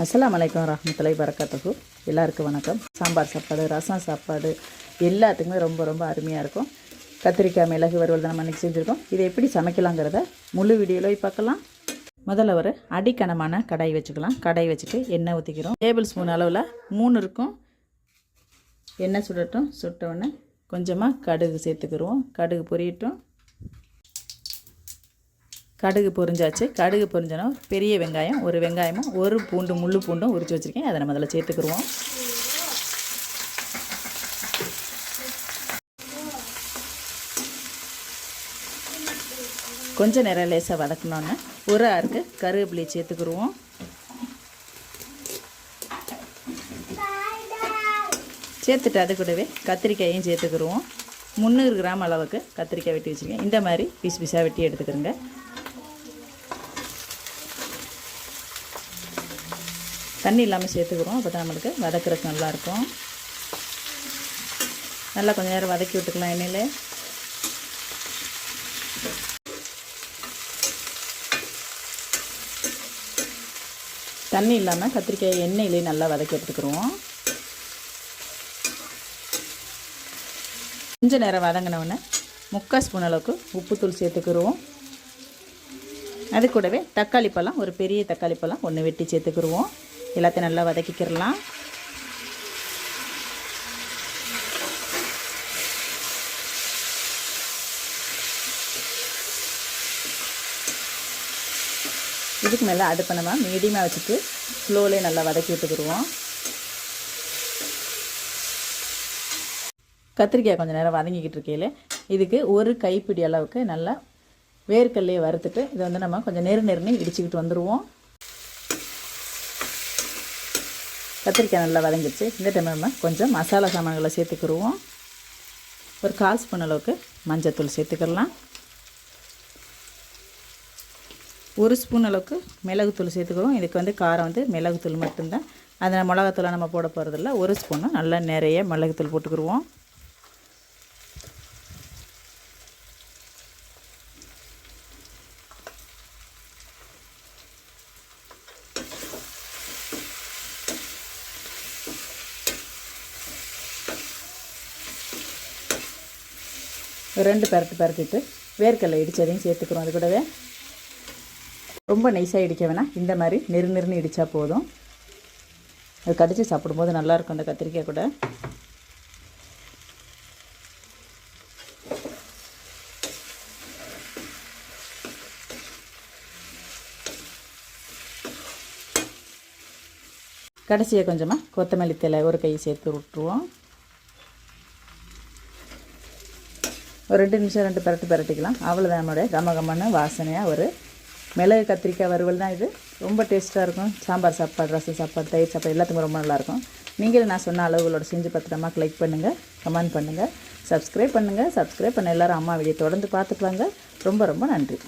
அஸ்லாம் வலைக்கம் ரஹமத்துல்லாஹி வரகாத்துஹு எல்லாருக்கும் வணக்கம். சாம்பார் சாப்பாடு ரசம் சாப்பாடு எல்லாத்துக்குமே ரொம்ப ரொம்ப அருமையாக இருக்கும். கத்திரிக்காய் மிளகு வறுவல் தான் நம்ம இன்றைக்கி செஞ்சுருக்கோம். இதை எப்படி சமைக்கலாங்கிறத முழு வீடியோவில் பார்க்கலாம். முதல்ல ஒரு அடிக்கணமான கடாய் வச்சுக்கலாம். கடாய் வச்சுட்டு எண்ணெய் ஊற்றிக்கிறோம் டேபிள் ஸ்பூன் அளவில் மூணு இருக்கும். எண்ணெய் சுடட்டும். சுட்ட உடனே கொஞ்சமாக கடுகு சேர்த்துக்கிடுவோம். கடுகு பொரியட்டும். கடுகு பொரிஞ்சாச்சு. கடுகு பொரிஞ்சோன்னா பெரிய வெங்காயம் ஒரு வெங்காயமும் ஒரு பூண்டு முள்ளு பூண்டும் உரிச்சு வச்சுருக்கேன். அதை நம்ம அதில் சேர்த்துக்குருவோம். கொஞ்சம் நேரம் லேசாக வதக்கணுன்னு ஒரு ஆறுக்கு கருவேப்பிலையை சேர்த்துக்குருவோம். சேர்த்துட்டு அது கூடவே கத்திரிக்காயும் சேர்த்துக்குருவோம். முந்நூறு கிராம் அளவுக்கு கத்திரிக்காய் வெட்டி வச்சுருக்கேன். இந்த மாதிரி பீஸ் பீஸாக வெட்டி எடுத்துக்கிறோங்க தண்ணி இல்லாமல் சேர்த்துக்கிறோம். அப்போ தான் நம்மளுக்கு வதக்கிறதுக்கு நல்லாயிருக்கும். நல்லா கொஞ்சம் நேரம் வதக்கி விட்டுக்கலாம் எண்ணெயில். தண்ணி இல்லாமல் கத்திரிக்காய் எண்ணெயிலே நல்லா வதக்கி எடுத்துக்கிறோம் கொஞ்சம் நேரம் வதங்கினவுடனே முக்கால் ஸ்பூன் அளவுக்கு உப்புத்தூள் சேர்த்துக்கிடுவோம் அது கூடவே தக்காளி பழம் ஒரு பெரிய தக்காளி பழம் ஒன்று வெட்டி சேர்த்துக்கிடுவோம் எல்லாத்தையும் நல்லா வதக்கிக்கிறலாம் இதுக்கு மேலே அடுப்பை நம்ம மீடியமாக வச்சுட்டு ஸ்லோலேயே நல்லா வதக்கி விட்டுக்கிடுவோம். கத்திரிக்காய் கொஞ்சம் நேரம் வதங்கிக்கிட்டு இருக்கையில் இதுக்கு ஒரு கைப்பிடி அளவுக்கு நல்லா வேர்க்கல்லையே வறுத்துட்டு இதை வந்து நம்ம கொஞ்சம் நெரு நெருன்னு இடிச்சுக்கிட்டு வந்துடுவோம் கத்திரிக்காய் நல்லா வதங்கிடுச்சு. இந்த டைம் நம்ம கொஞ்சம் மசாலா சாமான்களை சேர்த்துக்கிடுவோம் ஒரு கால் ஸ்பூன் அளவுக்கு மஞ்சத்தூள் சேர்த்துக்கிடலாம் ஒரு ஸ்பூன் அளவுக்கு மிளகுத்தூள் சேர்த்துக்கிறோம் இதுக்கு வந்து காரம் வந்து மிளகுத்தூள் மட்டும்தான். அதில் மிளகாத்தூளை நம்ம போட போகிறதில்ல ஒரு ஸ்பூன்னு நல்லா நிறைய மிளகுத்தூள் போட்டுக்கிடுவோம் ரெண்டு பரட்டு பரட்டிட்டு வேர்க்கடலை இடித்ததையும் சேர்த்துக்கிறோம் அது கூடவே. ரொம்ப நைஸாக இடிக்க வேணாம். இந்த மாதிரி நெரு நெருன்னு இடித்தா போதும். அது கடித்து சாப்பிடும்போது நல்லாயிருக்கும் அந்த கத்திரிக்காய் கூட. கடைசியாக கொஞ்சமாக கொத்தமல்லி தலை ஒரு கை சேர்த்து விட்ருவோம் ஒரு ரெண்டு நிமிஷம் ரெண்டு பரட்டு பரட்டிக்கலாம். அவ்வளோதான் நம்மளுடைய கமகமான வாசனையாக ஒரு மிளகு கத்திரிக்காய் வறுவல் தான் இது. ரொம்ப டேஸ்ட்டாக இருக்கும். சாம்பார் சாப்பாடு ரசம் சாப்பாடு தயிர் சாப்பாடு எல்லாத்துக்கும் ரொம்ப நல்லாயிருக்கும் நீங்களும் நான் சொன்ன அளவுகளோட செஞ்சு பத்திரமா லைக் பண்ணுங்கள் கமெண்ட் பண்ணுங்கள் சப்ஸ்கிரைப் பண்ணுங்கள் சப்ஸ்கிரைப் பண்ண எல்லோரும் அம்மா வீடியோ தொடர்ந்து பார்த்துக்கலாங்க. ரொம்ப ரொம்ப நன்றி.